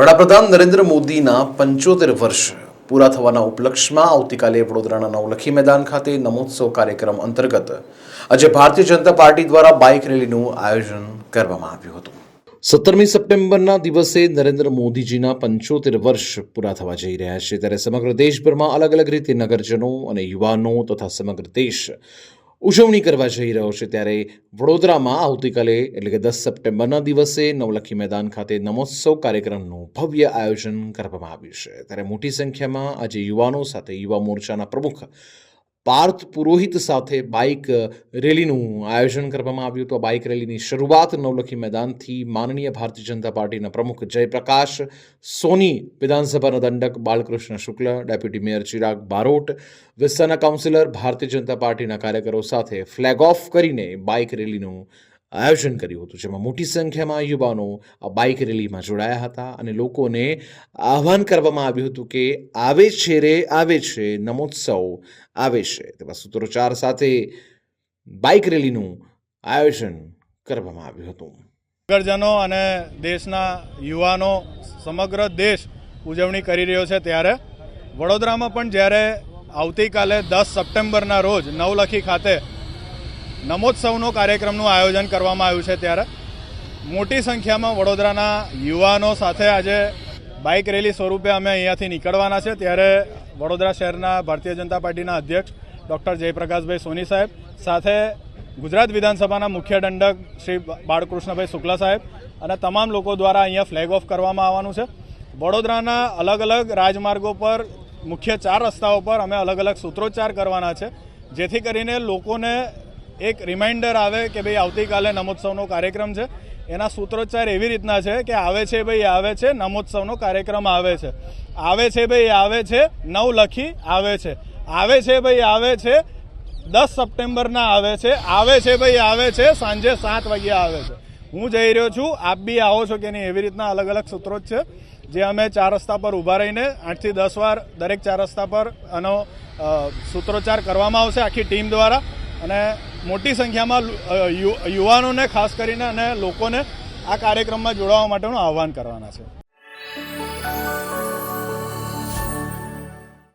વડાપ્રધાન નરેન્દ્ર મોદીના પંચોતેર વર્ષ પૂરા થવાના ઉપલક્ષમાં આવતીકાલે વડોદરાના નવલખી મેદાન ખાતે નમોત્સવ કાર્યક્રમ અંતર્ગત આજે ભારતીય જનતા પાર્ટી દ્વારા બાઇક રેલીનું આયોજન કરવામાં આવ્યું હતું. સત્તરમી સપ્ટેમ્બરના દિવસે નરેન્દ્ર મોદીજીના પંચોતેર વર્ષ પૂરા થવા જઈ રહ્યા છે. ત્યારે સમગ્ર દેશભરમાં અલગ અલગ રીતે નગરજનો અને યુવાનો તથા સમગ્ર દેશ ઉજવણી કરવા જઈ રહ્યો છે ત્યારે વડોદરામાં આવતીકાલે, એટલે કે દસ સપ્ટેમ્બરના દિવસે, નવલખી મેદાન ખાતે નમોત્સવ કાર્યક્રમનું ભવ્ય આયોજન કરવામાં આવ્યું છે. ત્યારે મોટી સંખ્યામાં આજે યુવાનો સાથે યુવા મોરચાના પ્રમુખ પાર્થ પુરોહિત સાથે બાઇક રેલીનું આયોજન કરવામાં આવ્યું હતું. આ બાઇક રેલીની શરૂઆત નવલખી મેદાનથી માનનીય ભારતીય જનતા પાર્ટીના પ્રમુખ જયપ્રકાશ, સોની વિધાનસભાના દંડક બાલકૃષ્ણ શુક્લ, ડેપ્યુટી મેયર ચિરાગ બારોટ, વિસ્તારના કાઉન્સિલર, ભારતીય જનતા પાર્ટીના કાર્યકરો સાથે ફ્લેગ ઓફ કરીને બાઇક રેલીનું આયોજન કર્યું હતું, જેમાં મોટી સંખ્યામાં યુવાનો આ બાઇક રેલીમાં જોડાયા હતા અને લોકોને આહવાન કરવામાં આવ્યું હતું કે આવે છે રે, આવે છે, નમોત્સવ આવે છે. તેવા સૂત્રોચ્ચાર સાથે બાઇક રેલીનું આયોજન કરવામાં આવ્યું હતું. નગરજનો અને દેશના યુવાનો સમગ્ર દેશ ઉજવણી કરી રહ્યો છે ત્યારે વડોદરામાં પણ જ્યારે આવતીકાલે દસ સપ્ટેમ્બરના રોજ નવલખી ખાતે નમોત્સવનો કાર્યક્રમનું આયોજન કરવામાં આવ્યું છે ત્યારે. મોટી સંખ્યામાં વડોદરાના યુવાનો સાથે આજે બાઇક રેલી સ્વરૂપે અમે અહીંયાથી નીકળવાના છે. ત્યારે વડોદરા શહેરના ભારતીય જનતા પાર્ટીના અધ્યક્ષ ડૉક્ટર જયપ્રકાશભાઈ સોની સાહેબ, સાથે ગુજરાત વિધાનસભાના મુખ્ય દંડક શ્રી બાળકૃષ્ણભાઈ શુક્લા સાહેબ અને તમામ લોકો દ્વારા અહીંયા ફ્લેગ ઓફ કરવામાં આવવાનું છે. વડોદરાના અલગ અલગ રાજમાર્ગો પર મુખ્ય ચાર રસ્તાઓ પર અમે અલગ અલગ સૂત્રોચ્ચાર કરવાના છે. જેથી કરીને લોકોને એક રિમાઇન્ડર આવે કે ભાઈ આવતીકાલે નમોત્સવનો કાર્યક્રમ છે. એના સૂત્રોચ્ચાર એવી રીતના છે કે આવે છે ભાઈ, આવે છે, નમોત્સવનો કાર્યક્રમ આવે છે. આવે છે ભાઈ, આવે છે, નવ લખી આવે છે. આવે છે ભાઈ, આવે છે, દસ સપ્ટેમ્બરના આવે છે. આવે છે ભાઈ, આવે છે, સાંજે સાત વાગ્યા આવે છે. હું જઈ રહ્યો છું. આપ બી આવો છો કે નહીં, એવી રીતના અલગ અલગ સૂત્રો જ છે. જે અમે ચાર રસ્તા પર ઊભા રહીને આઠથી દસ વાર દરેક ચાર રસ્તા પર આનો સૂત્રોચ્ચાર કરવામાં આવશે આખી ટીમ દ્વારા. અને મોટી સંખ્યામાં યુવાનોને ખાસ કરીને અને લોકોને આ કાર્યક્રમમાં જોડાવા માટેનું આહવાન કરવાના છે.